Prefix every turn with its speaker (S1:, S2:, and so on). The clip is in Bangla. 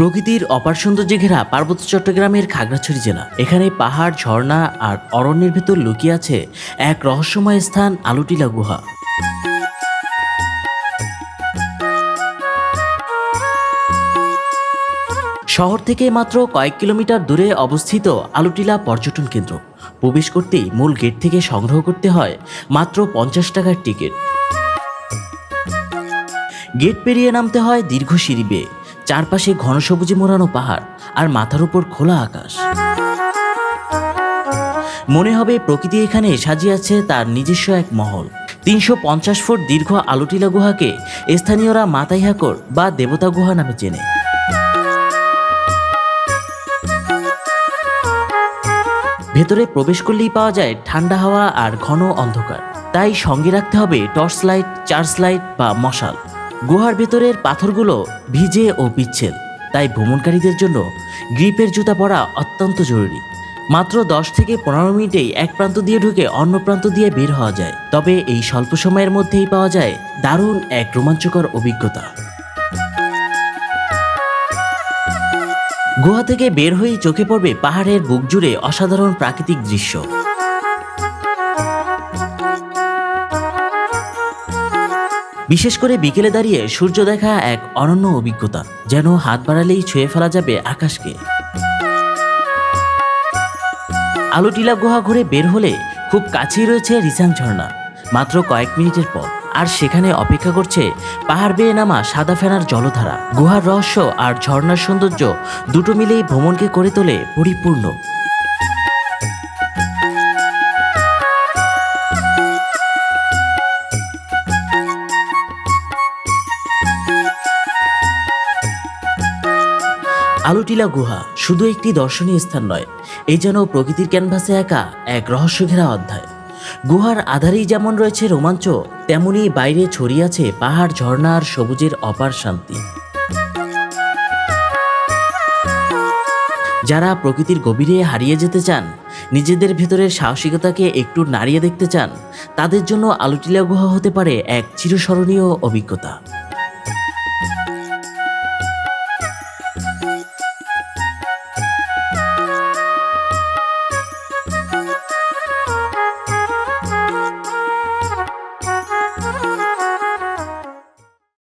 S1: প্রকৃতির অপার সৌন্দর্যে ঘেরা পার্বত্য চট্টগ্রামের খাগড়াছড়ি জেলা। এখানে পাহাড়, ঝর্ণা আর অরণ্যের ভেতর লুকিয়ে আছে এক রহস্যময় স্থান, আলুটিলা গুহা। শহর থেকে মাত্র কয়েক কিলোমিটার দূরে অবস্থিত আলুটিলা পর্যটন কেন্দ্র। প্রবেশ করতেই মূল গেট থেকে সংগ্রহ করতে হয় মাত্র পঞ্চাশ টাকার টিকিট। গেট পেরিয়ে নামতে হয় দীর্ঘ সিঁড়ি বেয়ে। চারপাশে ঘন সবুজে মোড়ানো পাহাড় আর মাথার উপর খোলা আকাশ। মনে হবে প্রকৃতি এখানে সাজিয়ে আছে তার নিজস্ব এক মহল। তিনশো পঞ্চাশ ফুট দীর্ঘ আলুটিলা গুহাকে স্থানীয়রা মাতাইহাকর বা দেবতা গুহা নামে চেনে। ভেতরে প্রবেশ করলেই পাওয়া যায় ঠান্ডা হাওয়া আর ঘন অন্ধকার। তাই সঙ্গে রাখতে হবে টর্চ লাইট চার্জ লাইট বা মশাল। গুহার ভেতরের পাথরগুলো ভিজে ও পিচ্ছিল তাই ভ্রমণকারীদের জন্য গ্রিপের জুতা পরা অত্যন্ত জরুরি। মাত্র দশ থেকে পনেরো মিনিটেই এক প্রান্ত দিয়ে ঢুকে অন্য প্রান্ত দিয়ে বের হওয়া যায়। তবে এই স্বল্প সময়ের মধ্যেই পাওয়া যায় দারুণ এক রোমাঞ্চকর অভিজ্ঞতা। গুহা থেকে বের হয়েই চোখে পড়বে পাহাড়ের বুক জুড়ে অসাধারণ প্রাকৃতিক দৃশ্য। বিশেষ করে বিকেলে দাঁড়িয়ে সূর্য দেখা এক অনন্য অভিজ্ঞতা, যেন হাত বাড়ালেই ছুঁয়ে ফেলা যাবে আকাশকে। আলুটিলা গুহা ঘুরে বের হলে খুব কাছেই রয়েছে রিসাং ঝর্ণা, মাত্র কয়েক মিনিটের পর আর সেখানে অপেক্ষা করছে পাহাড় বেয়ে নামা সাদা ফেনার জলধারা। গুহার রহস্য আর ঝর্ণার সৌন্দর্য দুটো মিলেই ভ্রমণকে করে তোলে পরিপূর্ণ। আলুটিলা গুহা শুধু একটি দর্শনীয় স্থান নয় এই যেন প্রকৃতির ক্যানভাসে একা এক রহস্য ঘেরা অধ্যায়। গুহার আধারেই যেমন রয়েছে রোমাঞ্চ, তেমনি বাইরে ছড়িয়ে আছে পাহাড়, ঝর্ণা আর সবুজের অপার শান্তি। যারা প্রকৃতির গভীরে হারিয়ে যেতে চান, নিজেদের ভেতরের সাহসিকতাকে একটু নাড়িয়ে দেখতে চান, তাদের জন্য আলুটিলা গুহা হতে পারে এক চিরস্মরণীয় অভিজ্ঞতা।